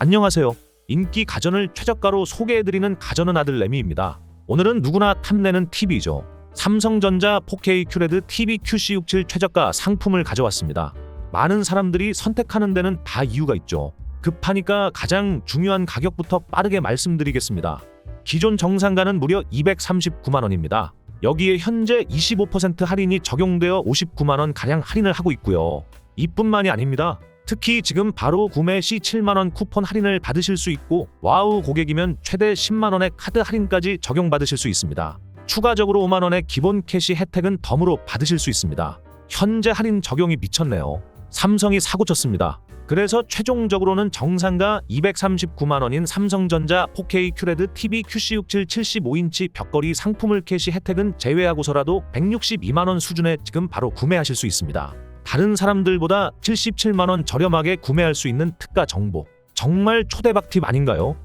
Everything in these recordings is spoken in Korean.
안녕하세요. 인기 가전을 최저가로 소개해드리는 가전은 아들 레미입니다. 오늘은 누구나 탐내는 TV죠. 삼성전자 4K QLED TV QC67 최저가 상품을 가져왔습니다. 많은 사람들이 선택하는 데는 다 이유가 있죠. 급하니까 가장 중요한 가격부터 빠르게 말씀드리겠습니다. 기존 정상가는 무려 239만 원입니다. 여기에 현재 25% 할인이 적용되어 59만 원 가량 할인을 하고 있고요. 이뿐만이 아닙니다. 특히 지금 바로 구매 시 7만 원 쿠폰 할인을 받으실 수 있고 와우 고객이면 최대 10만 원의 카드 할인까지 적용받으실 수 있습니다. 추가적으로 5만 원의 기본 캐시 혜택은 덤으로 받으실 수 있습니다. 현재 할인 적용이 미쳤네요. 삼성이 사고 쳤습니다. 그래서 최종적으로는 정상가 239만 원인 삼성전자 4K QLED TV QC67 75인치 벽걸이 상품을 캐시 혜택은 제외하고서라도 162만 원 수준에 지금 바로 구매하실 수 있습니다. 다른 사람들보다 77만 원 저렴하게 구매할 수 있는 특가 정보. 정말 초대박 팁 아닌가요?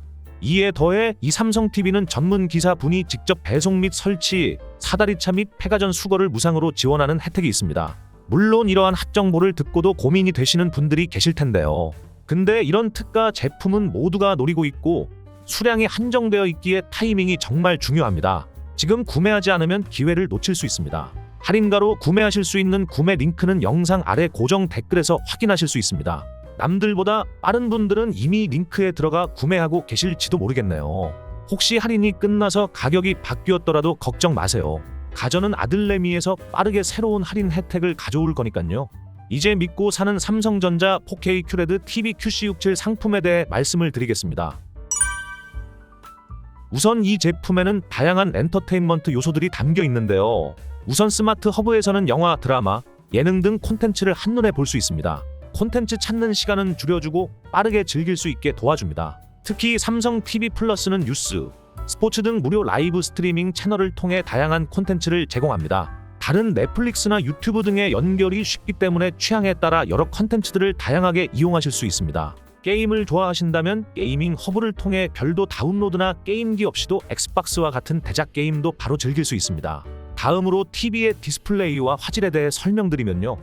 이에 더해 이 삼성 TV는 전문 기사분이 직접 배송 및 설치, 사다리차 및 폐가전 수거를 무상으로 지원하는 혜택이 있습니다. 물론 이러한 핫 정보를 듣고도 고민이 되시는 분들이 계실 텐데요. 근데 이런 특가 제품은 모두가 노리고 있고 수량이 한정되어 있기에 타이밍이 정말 중요합니다. 지금 구매하지 않으면 기회를 놓칠 수 있습니다. 할인가로 구매하실 수 있는 구매 링크는 영상 아래 고정 댓글에서 확인하실 수 있습니다. 남들보다 빠른 분들은 이미 링크에 들어가 구매하고 계실지도 모르겠네요. 혹시 할인이 끝나서 가격이 바뀌었더라도 걱정 마세요. 가전은 아들레미에서 빠르게 새로운 할인 혜택을 가져올 거니까요. 이제 믿고 사는 삼성전자 4K QLED TV QC67 상품에 대해 말씀을 드리겠습니다. 우선 이 제품에는 다양한 엔터테인먼트 요소들이 담겨 있는데요. 우선 스마트 허브에서는 영화, 드라마, 예능 등 콘텐츠를 한눈에 볼 수 있습니다. 콘텐츠 찾는 시간은 줄여주고 빠르게 즐길 수 있게 도와줍니다. 특히 삼성 TV 플러스는 뉴스, 스포츠 등 무료 라이브 스트리밍 채널을 통해 다양한 콘텐츠를 제공합니다. 다른 넷플릭스나 유튜브 등의 연결이 쉽기 때문에 취향에 따라 여러 콘텐츠들을 다양하게 이용하실 수 있습니다. 게임을 좋아하신다면 게이밍 허브를 통해 별도 다운로드나 게임기 없이도 엑스박스와 같은 대작 게임도 바로 즐길 수 있습니다. 다음으로 TV의 디스플레이와 화질에 대해 설명드리면요.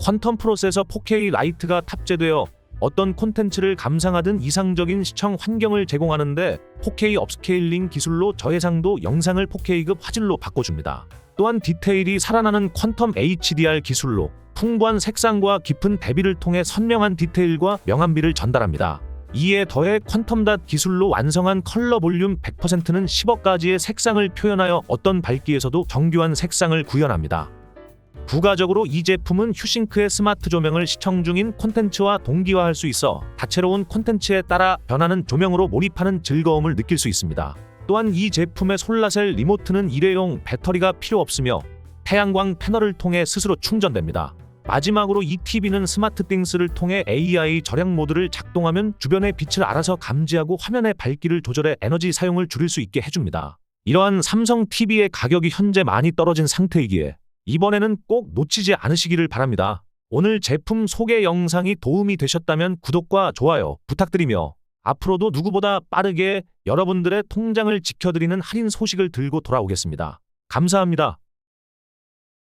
퀀텀 프로세서 4K 라이트가 탑재되어 어떤 콘텐츠를 감상하든 이상적인 시청 환경을 제공하는데 4K 업스케일링 기술로 저해상도 영상을 4K급 화질로 바꿔줍니다. 또한 디테일이 살아나는 퀀텀 HDR 기술로 풍부한 색상과 깊은 대비를 통해 선명한 디테일과 명암비를 전달합니다. 이에 더해 퀀텀닷 기술로 완성한 컬러 볼륨 100%는 10억 가지의 색상을 표현하여 어떤 밝기에서도 정교한 색상을 구현합니다. 부가적으로 이 제품은 휴싱크의 스마트 조명을 시청 중인 콘텐츠와 동기화할 수 있어 다채로운 콘텐츠에 따라 변하는 조명으로 몰입하는 즐거움을 느낄 수 있습니다. 또한 이 제품의 솔라셀 리모트는 일회용 배터리가 필요 없으며 태양광 패널을 통해 스스로 충전됩니다. 마지막으로 이 TV는 스마트띵스를 통해 AI 절약 모드를 작동하면 주변의 빛을 알아서 감지하고 화면의 밝기를 조절해 에너지 사용을 줄일 수 있게 해줍니다. 이러한 삼성 TV의 가격이 현재 많이 떨어진 상태이기에 이번에는 꼭 놓치지 않으시기를 바랍니다. 오늘 제품 소개 영상이 도움이 되셨다면 구독과 좋아요 부탁드리며 앞으로도 누구보다 빠르게 여러분들의 통장을 지켜드리는 할인 소식을 들고 돌아오겠습니다. 감사합니다.